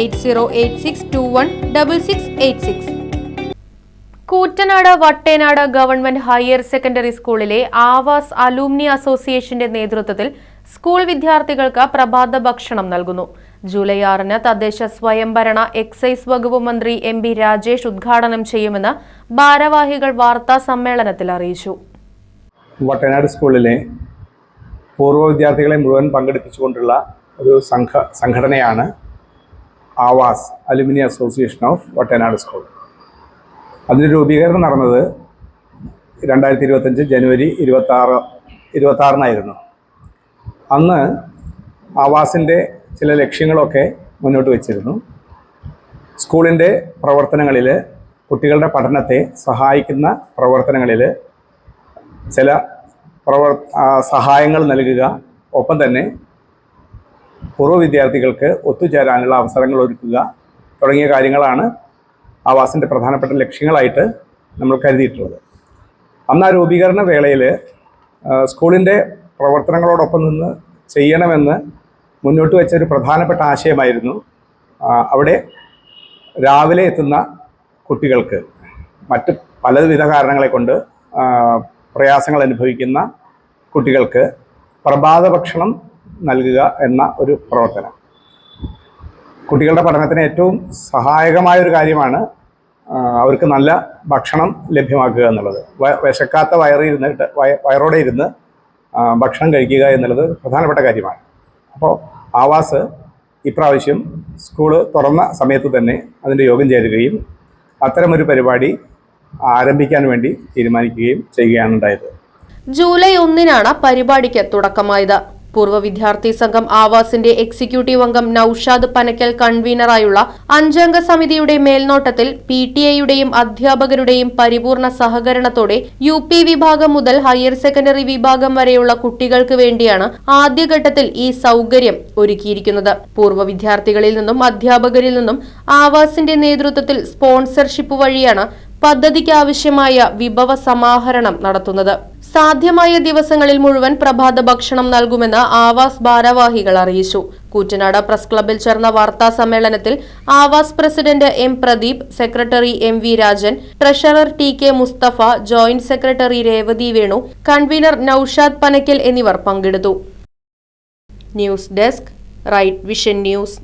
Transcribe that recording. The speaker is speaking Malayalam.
Eight zero eight six two one double six eight six. Koottanad Vattenad government higher secondary സ്കൂളിലെ ആവാസ് അലൂമിനി അസോസിയേഷന്റെ നേതൃത്വത്തിൽ സ്കൂൾ വിദ്യാർത്ഥികൾക്ക് പ്രഭാത ഭക്ഷണം നൽകുന്നു. ജൂലൈ ആറിന് തദ്ദേശ സ്വയംഭരണ എക്സൈസ് വകുപ്പ് മന്ത്രി എം ബി രാജേഷ് ഉദ്ഘാടനം ചെയ്യുമെന്ന് ഭാരവാഹികൾ വാർത്താ സമ്മേളനത്തിൽ അറിയിച്ചു. വട്ടനാട് സ്കൂളിലെ പൂർവ വിദ്യാർത്ഥികളെ മുഴുവൻ പങ്കെടുപ്പിച്ചുകൊണ്ടുള്ള ഒരു സംഘ സംഘടനയാണ് Aavas alumni association of Vattanad school. അതിന്റെ രൂപീകരണം നടന്നത് രണ്ടായിരത്തി ഇരുപത്തഞ്ച് ജനുവരി ഇരുപത്താറ് ഇരുപത്താറിനായിരുന്നു അന്ന് ആവാസിന്റെ ചില ലക്ഷ്യങ്ങളൊക്കെ മുന്നോട്ട് വച്ചിരുന്നു. സ്കൂളിന്റെ പ്രവർത്തനങ്ങളിൽ കുട്ടികളുടെ പഠനത്തെ സഹായിക്കുന്ന പ്രവർത്തനങ്ങളിൽ ചില പ്രവർ സഹായങ്ങൾ നൽകുക ഒപ്പം തന്നെ പൂർവ വിദ്യാർത്ഥികൾക്ക് ഒത്തുചേരാനുള്ള അവസരങ്ങൾ ഒരുക്കുക തുടങ്ങിയ കാര്യങ്ങളാണ് ആവാസിന്റെ പ്രധാനപ്പെട്ട ലക്ഷ്യങ്ങളായിട്ട് നമ്മൾ കരുതിയിട്ടുള്ളത്. അന്ന് ആ രൂപീകരണ വേളയിൽ സ്കൂളിന്റെ പ്രവർത്തനങ്ങളോടൊപ്പം നിന്ന് ചെയ്യണമെന്ന് മുന്നോട്ട് വെച്ച ഒരു പ്രധാനപ്പെട്ട ആശയമായിരുന്നു അവിടെ രാവിലെ എത്തുന്ന കുട്ടികൾക്ക് മറ്റ് പലവിധ കാരണങ്ങളെ കൊണ്ട് പ്രയാസങ്ങൾ അനുഭവിക്കുന്ന കുട്ടികൾക്ക് പ്രഭാത ഭക്ഷണം നൽകുക എന്ന ഒരു പ്രവർത്തനം. കുട്ടികളുടെ പഠനത്തിന് ഏറ്റവും സഹായകമായ ഒരു കാര്യമാണ് അവർക്ക് നല്ല ഭക്ഷണം ലഭ്യമാക്കുക എന്നുള്ളത്. വിശക്കാത്ത വയറിൽ ഇരുന്നിട്ട് വയ- വയറോടെ ഇരുന്ന് ഭക്ഷണം കഴിക്കുക എന്നുള്ളത് പ്രധാനപ്പെട്ട കാര്യമാണ്. അപ്പോൾ ആവാസ് ഇപ്രാവശ്യം സ്കൂൾ തുറന്ന സമയത്ത് തന്നെ അതിന്റെ യോഗം ചേരുകയും അത്തരമൊരു പരിപാടി ആരംഭിക്കാൻ വേണ്ടി തീരുമാനിക്കുകയും ചെയ്യുകയാണ് ഉണ്ടായത്. ജൂലൈ ഒന്നിനാണ് പരിപാടിക്ക് തുടക്കമായത്. പൂർവ വിദ്യാർത്ഥി സംഘം ആവാസിന്റെ എക്സിക്യൂട്ടീവ് അംഗം നൌഷാദ് പനക്കൽ കൺവീനറായുള്ള അഞ്ചംഗ സമിതിയുടെ മേൽനോട്ടത്തിൽ പി ടി എയുടെയും അധ്യാപകരുടെയും പരിപൂർണ സഹകരണത്തോടെ യു പി വിഭാഗം മുതൽ ഹയർ സെക്കൻഡറി വിഭാഗം വരെയുള്ള കുട്ടികൾക്ക് വേണ്ടിയാണ് ആദ്യഘട്ടത്തിൽ ഈ സൗകര്യം ഒരുക്കിയിരിക്കുന്നത്. പൂർവ വിദ്യാർത്ഥികളിൽ നിന്നും അധ്യാപകരിൽ നിന്നും ആവാസിന്റെ നേതൃത്വത്തിൽ സ്പോൺസർഷിപ്പ് വഴിയാണ് പദ്ധതിക്ക് ആവശ്യമായ വിഭവ സമാഹരണം നടത്തുന്നത്. സാധ്യമായ ദിവസങ്ങളിൽ മുഴുവൻ പ്രഭാത ഭക്ഷണം നൽകുമെന്ന് ആവാസ് ഭാരവാഹികൾ അറിയിച്ചു. കൂറ്റനാട് പ്രസ് ക്ലബിൽ ചേർന്ന വാർത്താ സമ്മേളനത്തിൽ Aavas president M Pradeep secretary M V Rajan treasurer T K Mustafa joint secretary Revathi Venu convener Naushad Panakkal എന്നിവർ പങ്കെടുത്തു. News desk right vision news.